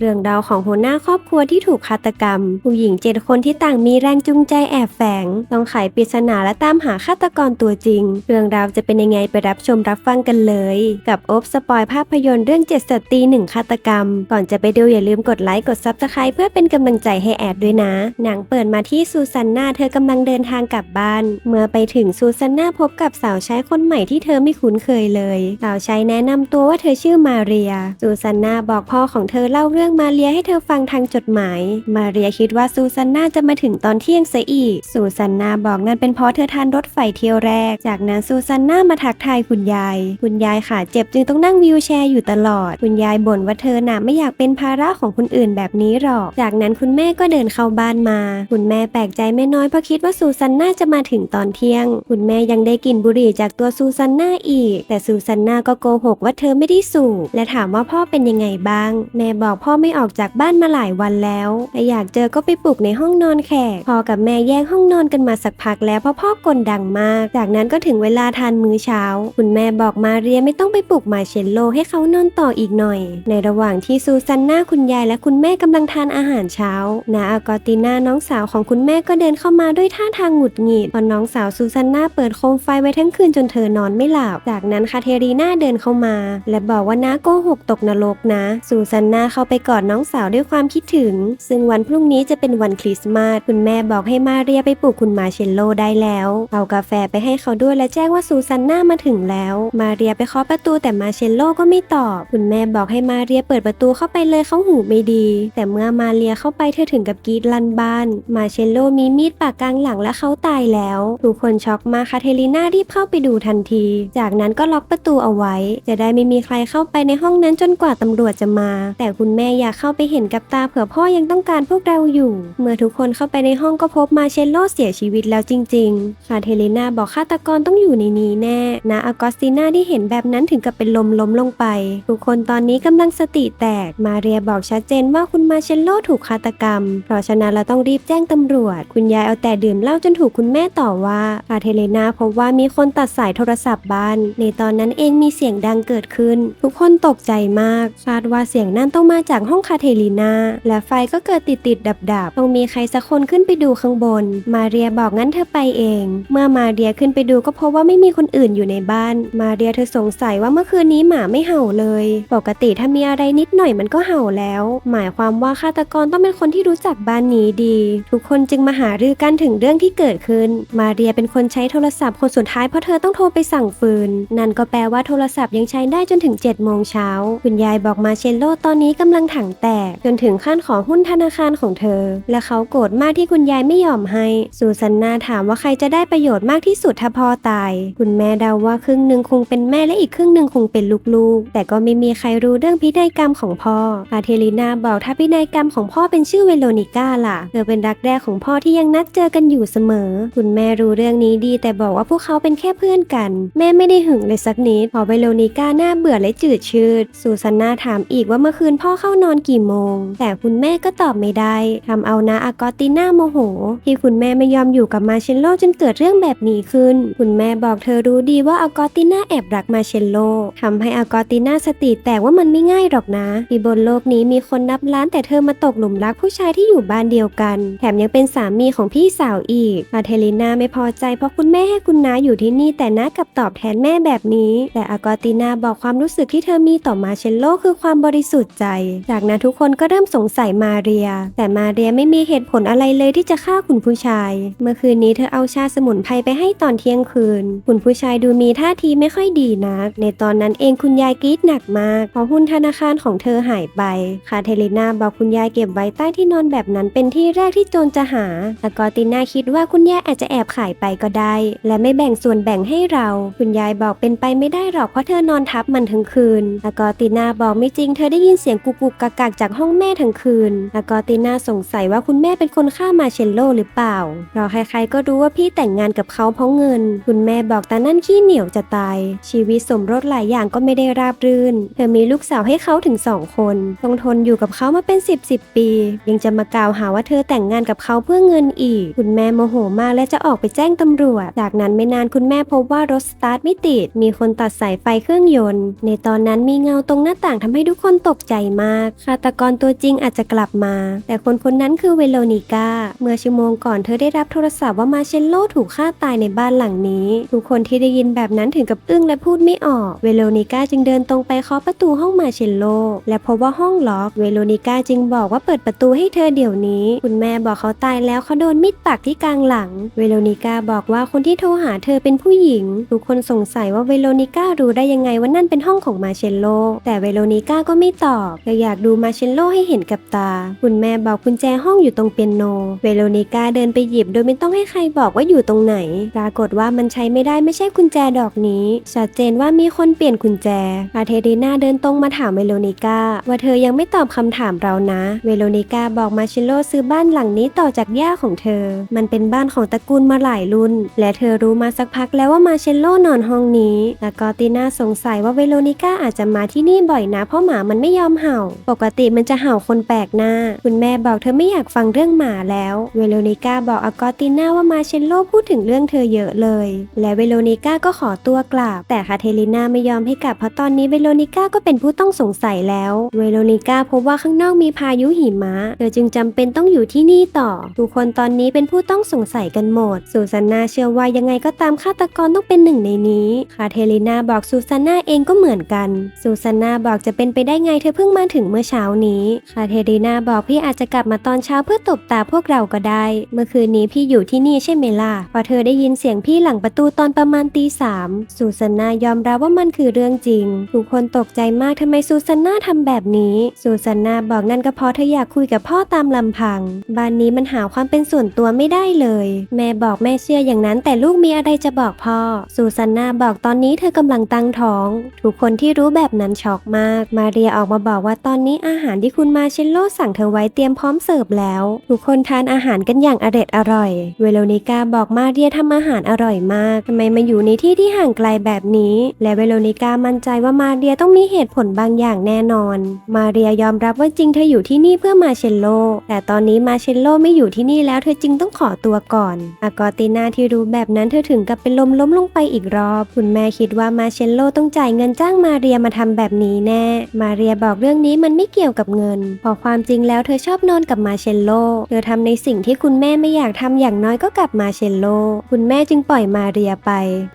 เรื่องราวของหัวหน้าครอบครัวที่ถูกฆาตกรรม ผู้หญิงเจ็ดคนที่ต่างมีแรงจูงใจแอบแฝง ต้องไขปริศนาและตามหาฆาตกรตัวจริง เรื่องราวจะเป็นยังไงไปรับชมรับฟังกันเลย กับโอบสปอยภาพยนตร์เรื่องเจ็ดสตรีหนึ่งฆาตกรรม ก่อนจะไปดูอย่าลืมกดไลค์กดซับสไคร b ์เพื่อเป็นกำลังใจให้แอดด้วยนะ หนังเปิดมาที่ซูซานนาเธอกำลังเดินทางกลับบ้าน เมื่อไปถึงซูซานนาพบกับสาวใช้คนใหม่ที่เธอไม่คุ้นเคยเลย สาวใช้แนะนำตัวว่าเธอชื่อมาเรียซูซานนาบอกพ่อของเธอเล่าเรื่องมาเรียให้เธอฟังทางจดหมาย มาเรียคิดว่าซูซานนาจะมาถึงตอนเที่ยงเสียอีก ซูซานนาบอกนั่นเป็นเพราะเธอทานรถไฟเที่ยวแรก จากนั้นซูซานนามาทักทายคุณยาย คุณยายขาเจ็บจึงต้องนั่งวีลแชร์อยู่ตลอด คุณยายบ่นว่าเธอหน่ะไม่อยากเป็นภาระของคนอื่นแบบนี้หรอก จากนั้นคุณแม่ก็เดินเข้าบ้านมา คุณแม่แปลกใจไม่น้อยเพราะคิดว่าซูซานนาจะมาถึงตอนเที่ยง คุณแม่ยังได้กลิ่นบุหรี่จากตัวซูซานนาอีก แต่ซูซานนาก็โกหกว่าเธอไม่ได้สูบและถามว่าพ่อเป็นยังไงบ้าง แม่บอกพ่อไม่ออกจากบ้านมาหลายวันแล้วแต่อยากเจอก็ไปปลุกในห้องนอนแขก พ่อกับแม่แยกห้องนอนกันมาสักพักแล้วเพราะพ่อกลดังมาก จากนั้นก็ถึงเวลาทานมื้อเช้า คุณแม่บอกมาเรียไม่ต้องไปปลุกมาเชลโลให้เขานอนต่ออีกหน่อย ในระหว่างที่ซูซานนาคุณยายและคุณแม่กำลังทานอาหารเช้า นาอากอติน่าน้องสาวของคุณแม่ก็เดินเข้ามาด้วยท่าทางหงุดหงิดพอน้องสาวซูซานนาเปิดโคมไฟไว้ทั้งคืนจนเธอนอนไม่หลับ จากนั้นคาเทรีน่าเดินเข้ามา และบอกว่าน้าโกหกตกนรกนะ ซูซานนาเข้าไปกอดน้องสาวด้วยความคิดถึง ซึ่งวันพรุ่งนี้จะเป็นวันคริสต์มาสคุณแม่บอกให้มาเรียไปปลุกคุณมาเชลโลได้แล้วเอากาแฟไปให้เขาด้วยและแจ้งว่าซูซานนามาถึงแล้ว มาเรียไปเคาะประตูแต่มาเชลโลก็ไม่ตอบ คุณแม่บอกให้มาเรียเปิดประตูเข้าไปเลยเขาหูไม่ดี แต่เมื่อมาเรียเข้าไปเธอถึงกับกรีดลั่นบ้าน มาเชลโลมีมีดปากกลางหลังและเขาตายแล้วทุกคนช็อกมาคาเทลิน่ารีบเข้าไปดูทันที จากนั้นก็ล็อกประตูเอาไว้ จะได้ไม่มีใครเข้าไปในห้องนั้นจนกว่าตำรวจจะมา แต่คุณแม่อยากเข้าไปเห็นกับตาเผื่อพ่อยังต้องการพวกเราอยู่ เมื่อทุกคนเข้าไปในห้องก็พบมาเชลโลเสียชีวิตแล้วจริงๆคาเทเลนาบอกฆาตกรต้องอยู่ในนี้แน่นะอากอสติน่าที่เห็นแบบนั้นถึงกับเป็นลมล้มลงไป ทุกคนตอนนี้กำลังสติแตก มาเรียบอกชัดเจนว่าคุณมาเชลโลถูกฆาตกรรม เพราะฉะนั้นเราต้องรีบแจ้งตำรวจ คุณยายเอาแต่ดื่มเหล้าจนถูกคุณแม่ต่อว่าคาเทเลนาพบว่ามีคนตัดสายโทรศัพท์บ้าน ในตอนนั้นเองมีเสียงดังเกิดขึ้น ทุกคนตกใจมากคาดว่าเสียงนั้นต้องมาจากห้องคาเทลีนาและไฟก็เกิดติดติดดับดับๆต้องมีใครสักคนขึ้นไปดูข้างบน มาเรียบอกงั้นเธอไปเอง เมื่อมาเรียขึ้นไปดูก็พบว่าไม่มีคนอื่นอยู่ในบ้าน มาเรียเธอสงสัยว่าเมื่อคืนนี้หมาไม่เห่าเลย ปกติถ้ามีอะไรนิดหน่อยมันก็เห่าแล้ว หมายความว่าฆาตกรต้องเป็นคนที่รู้จักบ้านนี้ดี ทุกคนจึงมาหารือกันถึงเรื่องที่เกิดขึ้น มาเรียเป็นคนใช้โทรศัพท์คนสุดท้ายเพราะเธอต้องโทรไปสั่งฟืน นั่นก็แปลว่าโทรศัพท์ยังใช้ได้จนถึง7จ็ดโมงเช้าคุณยายบอกมาเชลโลตอนนี้กำลังทถังแตก จนถึงขั้นขอหุ้นธนาคารของเธอ และเขาโกรธมากที่คุณยายไม่ยอมให้ซูซันนาถามว่าใครจะได้ประโยชน์มากที่สุดถ้าพ่อตาย คุณแม่เดาว่าครึ่งหนึ่งคงเป็นแม่และอีกครึ่งหนึ่งคงเป็นลูกๆ แต่ก็ไม่มีใครรู้เรื่องพินัยกรรมของพ่อคาเทลินาบอกถ้าพินัยกรรมของพ่อเป็นชื่อเวโรนิก้าล่ะเธอเป็นรักแรกของพ่อที่ยังนัดเจอกันอยู่เสมอ คุณแม่รู้เรื่องนี้ดี แต่บอกว่าพวกเขาเป็นแค่เพื่อนกัน แม่ไม่ได้หึงเลยสักนิดพอเวโรนิก้าหน้าเบื่อและจืดชืดซูซานนาถามอีกว่าเมื่อคืนพ่อเข้านอนกี่โมง แต่คุณแม่ก็ตอบไม่ได้ทำเอานาอากอติน่าโมโห ที่คุณแม่ไม่ยอมอยู่กับมาเชลโลจนเกิดเรื่องแบบนี้ขึ้น คุณแม่บอกเธอรู้ดีว่าอากอติน่าแอบรักมาเชลโลทำให้อากอติน่าสติแตกว่ามันไม่ง่ายหรอกนะที่บนโลกนี้มีคนนับล้านแต่เธอมาตกหลุมรักผู้ชายที่อยู่บ้านเดียวกัน แถมยังเป็นสามีของพี่สาวอีกอาเทลิน่าไม่พอใจเพราะคุณแม่ให้คุณน้าอยู่ที่นี่แต่น้ากลับตอบแทนแม่แบบนี้ แต่อากอติน่าบอกความรู้สึกที่เธอมีต่อมาเชลโลคือความบริสุทธิ์ใจ จากนั้นทุกคนก็เริ่มสงสัยมาเรีย แต่มาเรียไม่มีเหตุผลอะไรเลยที่จะฆ่าคุณผู้ชาย เมื่อคืนนี้เธอเอาชาสมุนไพรไปให้ตอนเที่ยงคืน คุณผู้ชายดูมีท่าทีไม่ค่อยดีนัก ในตอนนั้นเองคุณยายกรีดหนักมากเพราะหุ้นธนาคารของเธอหายไป คาเทลิน่าบอกคุณยายเก็บไว้ใต้ที่นอนแบบนั้นเป็นที่แรกที่โจรจะหาแต่กอติน่าคิดว่าคุณยายอาจจะแอบขายไปก็ได้ และไม่แบ่งส่วนแบ่งให้เรา คุณยายบอกเป็นไปไม่ได้หรอกเพราะเธอนอนทับมันทั้งคืนแต่กอติน่าบอกไม่จริงเธอได้ยินเสียงกุกกุกกักกักจากห้องแม่ทั้งคืนแต่กอติน่าสงสัยว่าคุณแม่เป็นคนฆ่ามาเชลโลหรือเปล่าเราใครๆก็รู้ว่าพี่แต่งงานกับเขาเพราะเงิน คุณแม่บอกแต่นั่นขี้เหนียวจะตาย ชีวิตสมรสหลายอย่างก็ไม่ได้ราบรื่น เธอมีลูกสาวให้เขาถึงสองคนต้องทนอยู่กับเขามาเป็น10บสปี ยังจะมากล่าวหาว่าเธอแต่งงานกับเขาเพื่อเงินอีก คุณแม่โมโหมากและจะออกไปแจ้งตำรวจ จากนั้นไม่นานคุณแม่พบว่ารถสตาร์ทไม่ติด มีคนตัดสายไฟเครื่องยนต์ ในตอนนั้นมีเงาตรงหน้าต่างทำให้ทุกคนตกใจมากฆาตกรตัวจริงอาจจะกลับมา แต่คนคนนั้นคือเวโรนิก้า เมื่อชั่วโมงก่อนเธอได้รับโทรศัพท์ว่ามาเชลโลถูกฆ่าตายในบ้านหลังนี้ ทุกคนที่ได้ยินแบบนั้นถึงกับอึ้งและพูดไม่ออก เวโรนิก้าจึงเดินตรงไปเคาะประตูห้องมาเชลโล และพบว่าห้องล็อก เวโรนิก้าจึงบอกว่าเปิดประตูให้เธอเดี๋ยวนี้ คุณแม่บอกเขาตายแล้วเขาโดนมีดปักที่กลางหลัง เวโรนิก้าบอกว่าคนที่โทรหาเธอเป็นผู้หญิง ทุกคนสงสัยว่าเวโรนิก้ารู้ได้ยังไงว่านั่นเป็นห้องของมาเชลโล แต่เวโรนิก้าก็ไม่ตอบเธออยากดูมาเชลโลให้เห็นกับตา คุณแม่บอกกุญแจห้องอยู่ตรงเปียโน เวโรนิก้าเดินไปหยิบโดยไม่ต้องให้ใครบอกว่าอยู่ตรงไหน ปรากฏว่ามันใช้ไม่ได้ไม่ใช่กุญแจดอกนี้ ชัดเจนว่ามีคนเปลี่ยนกุญแจ อาเทรีนาเดินตรงมาถามเวโรนิก้าว่าเธอยังไม่ตอบคำถามเรานะ เวโรนิก้าบอกมาเชลโลซื้อบ้านหลังนี้ต่อจากย่าของเธอ มันเป็นบ้านของตระกูลมาหลายรุ่น และเธอรู้มาสักพักแล้วว่ามาเชลโลนอนห้องนี้ แล้วก็ตีน่าสงสัยว่าเวโรนิก้าอาจจะมาที่นี่บ่อยนะเพราะหมามันไม่ยอมเห่าปกติมันจะเห่าคนแปลกหน้า คุณแม่บอกเธอไม่อยากฟังเรื่องหมาแล้ว เวโรนิก้าบอกอากอติน่าว่ามาเชลโลพูดถึงเรื่องเธอเยอะเลย และเวโรนิก้าก็ขอตัวกลับ แต่คาเทลิน่าไม่ยอมให้กลับเพราะตอนนี้เวโรนิก้าก็เป็นผู้ต้องสงสัยแล้ว เวโรนิก้าพบว่าข้างนอกมีพายุหิมะ เธอจึงจำเป็นต้องอยู่ที่นี่ต่อ ทุกคนตอนนี้เป็นผู้ต้องสงสัยกันหมดซูซานาเชื่อว่ายังไงก็ตามฆาตกรต้องเป็นหนึ่งในนี้คาเทลิน่าบอกซูซานาเองก็เหมือนกันซูซานาบอกจะเป็นไปได้ไงเธอเพิ่งมาถึงเมื่อเช้านี้คาเทลิน่าบอกพี่อาจจะกลับมาตอนเช้าเพื่อตบตาพวกเราก็ได้ เมื่อคืนนี้พี่อยู่ที่นี่ใช่ไหมล่ะพอเธอได้ยินเสียงพี่หลังประตูตอนประมาณตีสามซูซาน่ายอมรับว่ามันคือเรื่องจริง ทุกคนตกใจมากทำไมซูซาน่าทำแบบนี้ซูซาน่าบอกนั่นก็เพราะเธออยากคุยกับพ่อตามลำพัง บ้านนี้มันหาความเป็นส่วนตัวไม่ได้เลย แม่บอกแม่เชื่ออย่างนั้นแต่ลูกมีอะไรจะบอกพ่อซูซาน่าบอกตอนนี้เธอกำลังตั้งท้อง ทุกคนที่รู้แบบนั้นช็อกมาก มาเรียออกมาบอกว่าตอนนี้อาหารที่คุณมาเชลโลสั่งเธอไว้เตรียมพร้อมเสิร์ฟแล้ว ทุกคนทานอาหารกันอย่างอร็ดอร่อย เวโรนิก้าบอกมาเรียทำอาหารอร่อยมากทำไมมาอยู่ในที่ที่ห่างไกลแบบนี้ และเวโรนิก้ามั่นใจว่ามาเรียต้องมีเหตุผลบางอย่างแน่นอน มาเรียยอมรับว่าจริงเธออยู่ที่นี่เพื่อมาเชลโล แต่ตอนนี้มาเชลโลไม่อยู่ที่นี่แล้วเธอจึงต้องขอตัวก่อน อากอตินาที่รู้แบบนั้นเธอถึงกับเป็นลมล้มลงไปอีกรอบ คุณแม่คิดว่ามาเชลโลต้องจ่ายเงินจ้างมาเรียมาทำแบบนี้แน่ มาเรียบอกเรื่องนี้มันไม่เกี่ยวกับเงินเพอความจริงแล้วเธอชอบนอนกับมาเชลโล เธอทำในสิ่งที่คุณแม่ไม่อยากทำอย่างน้อยก็กลับมาเชลโล คุณแม่จึงปล่อยมาเรียไป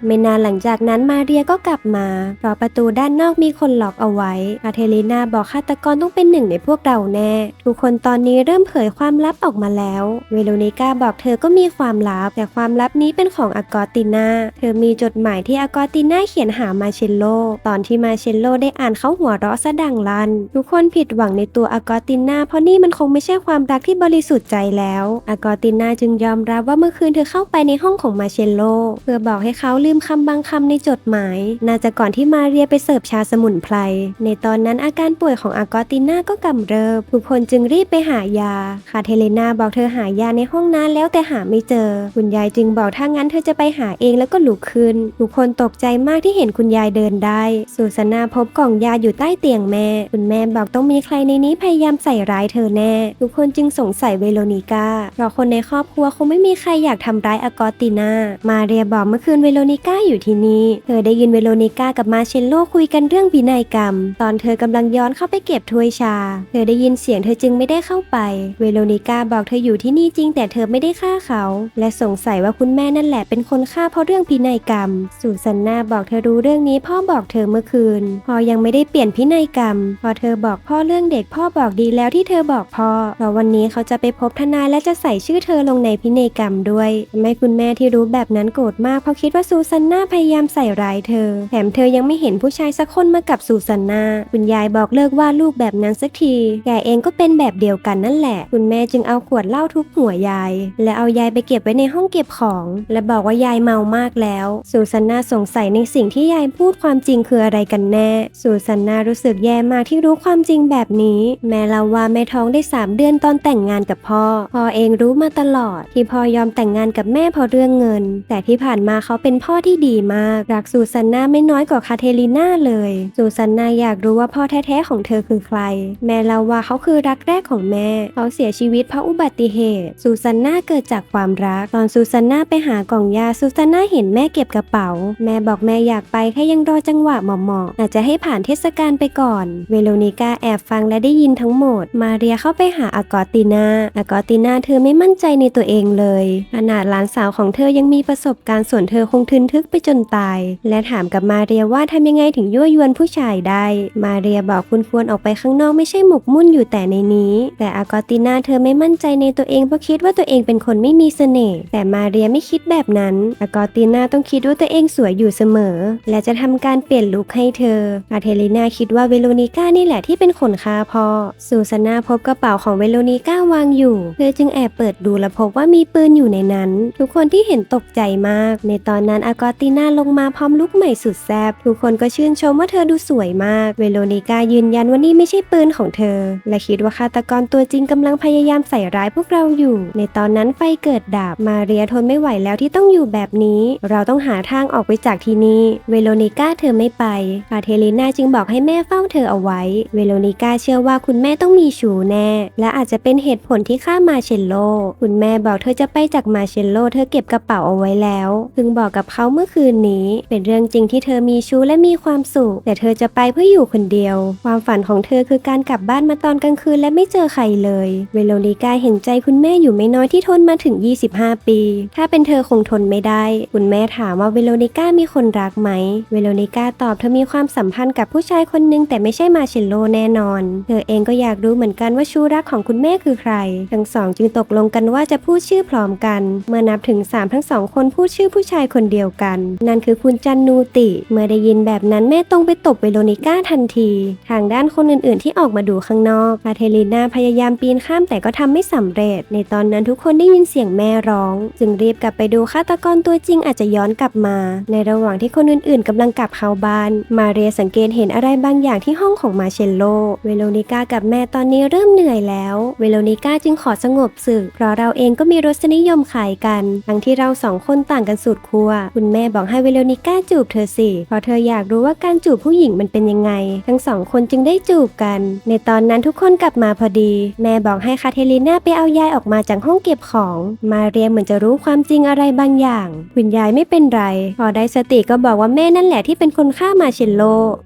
ไม่นานหลังจากนั้นมาเรียก็กลับมา เพราะประตูด้านนอกมีคนล็อกเอาไว้อาเทลินาบอกฆาตกรต้องเป็นหนึ่งในพวกเราแน่ ทุกคนตอนนี้เริ่มเผยความลับออกมาแล้ว เวโรนิก้าบอกเธอก็มีความลับ แต่ความลับนี้เป็นของอากอตินาเธอมีจดหมายที่อากอตินาเขียนหามาเชลโล ตอนที่มาเชลโลได้อ่านเขาหัวเราะซะดังลั่นทุกคนผิดหวังในตัวอากอตินาเพราะนี่มันคงไม่ใช่ความรักที่บริสุทธิ์ใจแล้วอากอตินาจึงยอมรับว่าเมื่อคืนเธอเข้าไปในห้องของมาเชลโล เพื่อบอกให้เขาลืมคำบางคำในจดหมาย น่าจะก่อนที่มาเรียไปเสิร์ฟชาสมุนไพรในตอนนั้นอาการป่วยของอากอตินาก็กำเริบทุกคนจึงรีบไปหายาคาเทเลนาบอกเธอหายาในห้องนั้นแล้วแต่หาไม่เจอ คุณยายจึงบอกถ้างั้นเธอจะไปหาเองแล้วก็ลุกขึ้นทุกคนตกใจมากที่เห็นคุณยายเดินได้สุสนาพบกล่องยาอยู่ใต้เตียงแม่ คุณแม่บอกต้องมีใครในนี้พยายามใส่ร้ายเธอแน่ ทุกคนจึงสงสัยเวโรนิก้าเพราะคนในครอบครัวคงไม่มีใครอยากทำร้ายอากอตินามาเรียบอกเมื่อคืนเวโรนิก้าอยู่ที่นี่ เธอได้ยินเวโรนิก้ากับมาเชลโลคุยกันเรื่องพินัยกรรม ตอนเธอกำลังย้อนเข้าไปเก็บถ้วยชา เธอได้ยินเสียงเธอจึงไม่ได้เข้าไป เวโรนิก้าบอกเธออยู่ที่นี่จริง แต่เธอไม่ได้ฆ่าเขา และสงสัยว่าคุณแม่นั่นแหละเป็นคนฆ่าเพราะเรื่องพินัยกรรม สุสันนาบอกเธอรู้เรื่องนี้พ่อบอกเธอเมื่อคืน พอยังไม่ได้เปลี่ยนพินัยกรรม พอเธอบอกพ่อเรื่องเด็กพ่อบอกดีแล้วที่เธอบอกพ่อเพราะวันนี้เขาจะไปพบทนายและจะใส่ชื่อเธอลงในพินัยกรรมด้วยทำให้คุณแม่ที่รู้แบบนั้นโกรธมากเพราะคิดว่าซูซันนาพยายามใส่ร้ายเธอ แถมเธอยังไม่เห็นผู้ชายสักคนมากับซูซันนาคุณยายบอกเลิกว่าลูกแบบนั้นสักที แกเองก็เป็นแบบเดียวกันนั่นแหละ คุณแม่จึงเอาขวดเหล้าทุบหัวยาย และเอายายไปเก็บไว้ในห้องเก็บของ และบอกว่ายายเมามากแล้ว ซูซันนาสงสัยในสิ่งที่ยายพูดความจริงคืออะไรกันแน่ ซูซันนารู้สึกแย่มากที่รู้ความจริงแบบนี้แม่เล่าว่าแม่ท้องได้สามเดือนตอนแต่งงานกับพ่อ พ่อเองรู้มาตลอด ที่พ่อยอมแต่งงานกับแม่เพราะเรื่องเงิน แต่ที่ผ่านมาเขาเป็นพ่อที่ดีมากรักซูซันนาไม่น้อยกว่าคาเทลิน่าเลยซูซันนาอยากรู้ว่าพ่อแท้ๆของเธอคือใคร แม่เล่าว่าเขาคือรักแรกของแม่ เขาเสียชีวิตเพราะอุบัติเหตุซูซันนาเกิดจากความรัก ตอนซูซันนาไปหากล่องยาซูซันนาเห็นแม่เก็บกระเป๋า แม่บอกแม่อยากไปแค่ยังรอจังหวะเหมาะๆอาจจะให้ผ่านเทศกาลไปก่อน เวโรนิก้าแอบฟังและได้ยินทั้งหมด มาเรียเข้าไปหาอากอตินาอากอตินาเธอไม่มั่นใจในตัวเองเลยขนาดหลานสาวของเธอยังมีประสบการณ์ส่วนเธอคงทึนทึกไปจนตาย และถามกับมาเรียว่าทำยังไงถึงยั่วยวนผู้ชายได้ มาเรียบอกคุณควรออกไปข้างนอกไม่ใช่หมกมุ่นอยู่แต่ในนี้ แต่อากอตินาเธอไม่มั่นใจในตัวเองเพราะคิดว่าตัวเองเป็นคนไม่มีเสน่ห์แต่มาเรียไม่คิดแบบนั้น อากอตินาต้องคิดว่าตัวเองสวยอยู่เสมอ และจะทำการเปลี่ยนลุคให้เธออาเทลินาคิดว่าเวโรนิก้านี่แหละที่เป็นคนฆ่าพ่อ ซูซาน่าพบกระเป๋าของเวโรนิก้าวางอยู่ เธอจึงแอบเปิดดูและพบว่ามีปืนอยู่ในนั้น ทุกคนที่เห็นตกใจมาก ในตอนนั้นอากอตินาลงมาพร้อมลุคใหม่สุดแซบทุกคนก็ชื่นชมว่าเธอดูสวยมาก เวโรนิก้ายืนยันว่านี่ไม่ใช่ปืนของเธอ และคิดว่าฆาตกรตัวจริงกำลังพยายามใส่ร้ายพวกเราอยู่ ในตอนนั้นไฟเกิดดับมาเรียทนไม่ไหวแล้วที่ต้องอยู่แบบนี้ เราต้องหาทางออกไปจากที่นี่ เวโรนิก้าเธอไม่ไปคาเทลิน่าจึงบอกให้แม่เฝ้าเธอเอาไว้ เวโรนิก้าเชื่อว่าคุณแม่ต้องมีชูแน่ และอาจจะเป็นเหตุผลที่ฆ่ามาเชลโล คุณแม่บอกเธอจะไปจากมาเชลโล เธอเก็บกระเป๋าเอาไว้แล้วเพิ่งบอกกับเขาเมื่อคืนนี้ เป็นเรื่องจริงที่เธอมีชูและมีความสุข แต่เธอจะไปเพื่ออยู่คนเดียว ความฝันของเธอคือการกลับบ้านมาตอนกลางคืนและไม่เจอใครเลย เวโรนิก้าเห็นใจคุณแม่อยู่ไม่น้อยที่ทนมาถึง 25 ปี ถ้าเป็นเธอคงทนไม่ได้ คุณแม่ถามว่าเวโรนิก้ามีคนรักไหม เวโรนิก้าตอบเธอมีความสัมพันธ์กับผู้ชายคนหนึงแต่ไม่ใช่มาเชลโลแน่นอน เธอเองก็อยากรู้เหมือนกันว่าชูรักของคุณแม่คือใคร ทั้งสองจึงตกลงกันว่าจะพูดชื่อพร้อมกัน เมื่อนับถึง 3 ทั้งสองคนพูดชื่อผู้ชายคนเดียวกัน นั่นคือคุณจันนูติ เมื่อได้ยินแบบนั้นแม่ตรงไปตบเวโรนิก้าทันที ทางด้านคนอื่นๆ ที่ออกมาดูข้างนอกคาเทลิน่าพยายามปีนข้ามแต่ก็ทำไม่สำเร็จ ในตอนนั้นทุกคนได้ยินเสียงแม่ร้อง จึงรีบกลับไปดูฆาตกรตัวจริงอาจจะย้อนกลับมา ในระหว่างที่คนอื่นๆกำลังกลับเข้าบ้าน มาเรียสังเกตเห็นอะไรบางอย่างที่ห้องของมาเชลโลเวโรนิก้ากับแม่ตอนนี้เริ่มเหนื่อยแล้ว เวโรนิก้าจึงขอสงบศึกเพราะเราเองก็มีรสนิยมขายกัน ทั้งที่เราสองคนต่างกันสุดขั้วคุณแม่บอกให้เวโรนิก้าจูบเธอสิเพราะเธออยากรู้ว่าการจูบผู้หญิงมันเป็นยังไง ทั้งสองคนจึงได้จูบกัน ในตอนนั้นทุกคนกลับมาพอดี แม่บอกให้คาเทลิน่าไปเอายายออกมาจากห้องเก็บของ มาเรียเหมือนจะรู้ความจริงอะไรบางอย่าง คุณยายไม่เป็นไร พอได้สติก็บอกว่าแม่นั่นแหละที่เป็นคนฆ่ามาเชลโล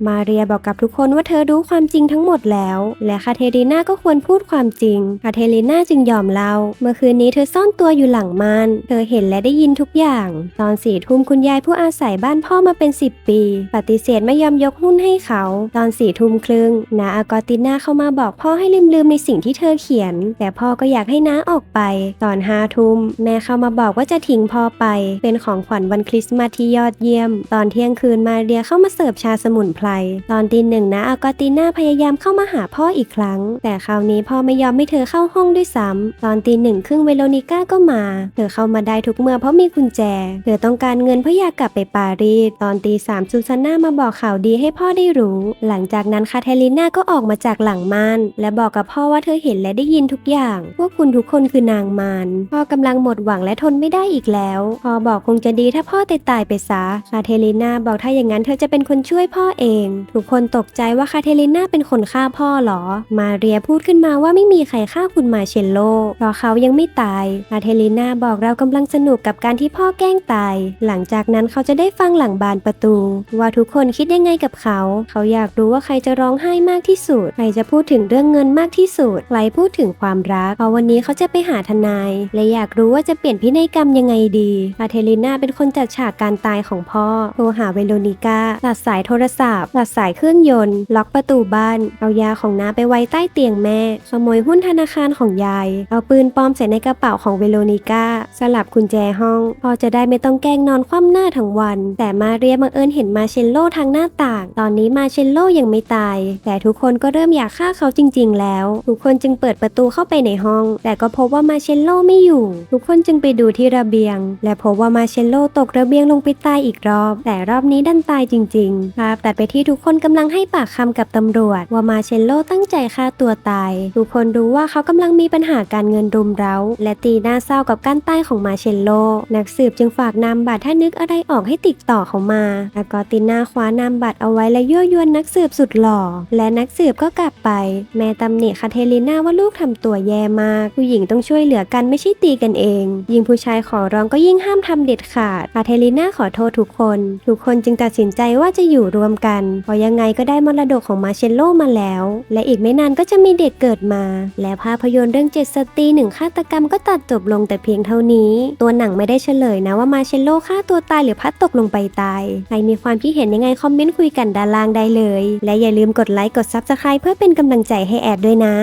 มาเรียบอกกับทุกคนว่าเธอรู้ความจริงทั้งหมดแล้ว และคาเทลิน่าก็ควรพูดความจริง คาเทลิน่าจึงยอมเล่า เมื่อคืนนี้เธอซ่อนตัวอยู่หลังม่าน เธอเห็นและได้ยินทุกอย่าง ตอนสี่ทุ่มคุณยายผู้อาศัยบ้านพ่อมาเป็น 10 ปี ปฏิเสธไม่ยอมยกหุ้นให้เขา ตอนสี่ทุ่มครึ่งนาอากอติน่าเข้ามาบอกพ่อให้ลืมลืมในสิ่งที่เธอเขียน แต่พ่อก็อยากให้น้าออกไป ตอนห้าทุ่มแม่เข้ามาบอกว่าจะทิ้งพ่อไป เป็นของขวัญวันคริสต์มาสที่ยอดเยี่ยม ตอนเที่ยงคืนมาเรียเข้ามาเสิร์ฟชาสมุนไพร ตอนตีหนึ่งนะอากอติน่าพยายามเข้ามาหาพ่ออีกครั้ง แต่คราวนี้พ่อไม่ยอมให้เธอเข้าห้องด้วยซ้ำตอนตีหนึ่งครึ่งเวโรนิก้าก็มา เธอเข้ามาได้ทุกเมื่อเพราะมีกุญแจ เธอต้องการเงินเพื่ออยากกลับไปปารีส ตอนตีสามซูซาน่ามาบอกข่าวดีให้พ่อได้รู้ หลังจากนั้นคาเทลิน่าก็ออกมาจากหลังม่าน และบอกกับพ่อว่าเธอเห็นและได้ยินทุกอย่าง พวกคุณทุกคนคือนางมาร พ่อกำลังหมดหวังและทนไม่ได้อีกแล้ว พ่อบอกคงจะดีถ้าพ่อตายตายไปซะ คาเทลิน่าบอกถ้าอย่างนั้นเธอจะเป็นคนช่วยพ่อเอง ทุกคนตกใจว่าคาเทลิน่าเป็นคนฆ่าพ่อเหรอ มาเรียพูดขึ้นมาว่าไม่มีใครฆ่าคุณมาเชลโลเพราะเขายังไม่ตายคาเทลิน่าบอกเรากำลังสนุกกับการที่พ่อแกล้งตาย หลังจากนั้นเขาจะได้ฟังหลังบานประตู ว่าทุกคนคิดยังไงกับเขา เขาอยากรู้ว่าใครจะร้องไห้มากที่สุด ใครจะพูดถึงเรื่องเงินมากที่สุด ใครพูดถึงความรักเพราะวันนี้เขาจะไปหาทนาย และอยากรู้ว่าจะเปลี่ยนพินัยกรรมยังไงดีคาเทลิน่าเป็นคนจัดฉากการตายของพ่อ โทรหาเวโรนิก้าตัดสายโทรศัพท์ตัดสายเครื่องยนต์ ล็อกประตูบ้านเอายาของน้าไปไว้ใต้เตียงแม่ ขโมยหุ้นธนาคารของยาย เอาปืนปลอมใส่ในกระเป๋าของเวโรนิก้า สลับกุญแจห้อง พอจะได้ไม่ต้องแกล้งนอนคว่ำหน้าทั้งวัน แต่มาเรียบังเอิญเห็นมาเชลโลทางหน้าต่าง ตอนนี้มาเชลโลยังไม่ตาย แต่ทุกคนก็เริ่มอยากฆ่าเขาจริง ๆ แล้ว ทุกคนจึงเปิดประตูเข้าไปในห้อง แต่ก็พบว่ามาเชลโลไม่อยู่ ทุกคนจึงไปดูที่ระเบียง และพบว่ามาเชลโลตกระเบียงลงไปตายอีกรอบ แต่รอบนี้ดันตายจริงๆภาพตัดไปที่ทุกคนกำลังให้ปากคำกับตำรวจว่ามาเชลโลตั้งใจฆ่าตัวตาย ทุกคนรู้ว่าเขากำลังมีปัญหาการเงินรุมเร้า และตีหน้าเศร้ากับการตายของมาเชลโล นักสืบจึงฝากนามบัตรถ้านึกอะไรออกให้ติดต่อเขามาอากอติน่าคว้านามบัตรเอาไว้และยั่วยวนนักสืบสุดหล่อ และนักสืบก็กลับไป แม่ตำหนิคาเทลิน่าว่าลูกทำตัวแย่มาก ผู้หญิงต้องช่วยเหลือกันไม่ใช่ตีกันเอง ยิ่งผู้ชายขอร้องก็ยิ่งห้ามทำเด็ดขาดคาเทลิน่าขอโทษทุกคน ทุกคนจึงตัดสินใจว่าจะอยู่รวมกันเพราะยังไงก็ได้มรดกของมาเชลโลมามาแล้ว และอีกไม่นานก็จะมีเด็กเกิดมา และภาพยนตร์เรื่องเจ็ดสตรีหนึ่งฆาตกรรมก็ตัดจบลงแต่เพียงเท่านี้ ตัวหนังไม่ได้เฉลยนะว่ามาเชลโลฆ่าตัวตายหรือพัดตกลงไปตาย ใครมีความคิดเห็นยังไงคอมเมนต์คุยกันด้านล่างได้เลย และอย่าลืมกดไลค์กดซับสไคร b e เพื่อเป็นกำลังใจให้แอดด้วยนะ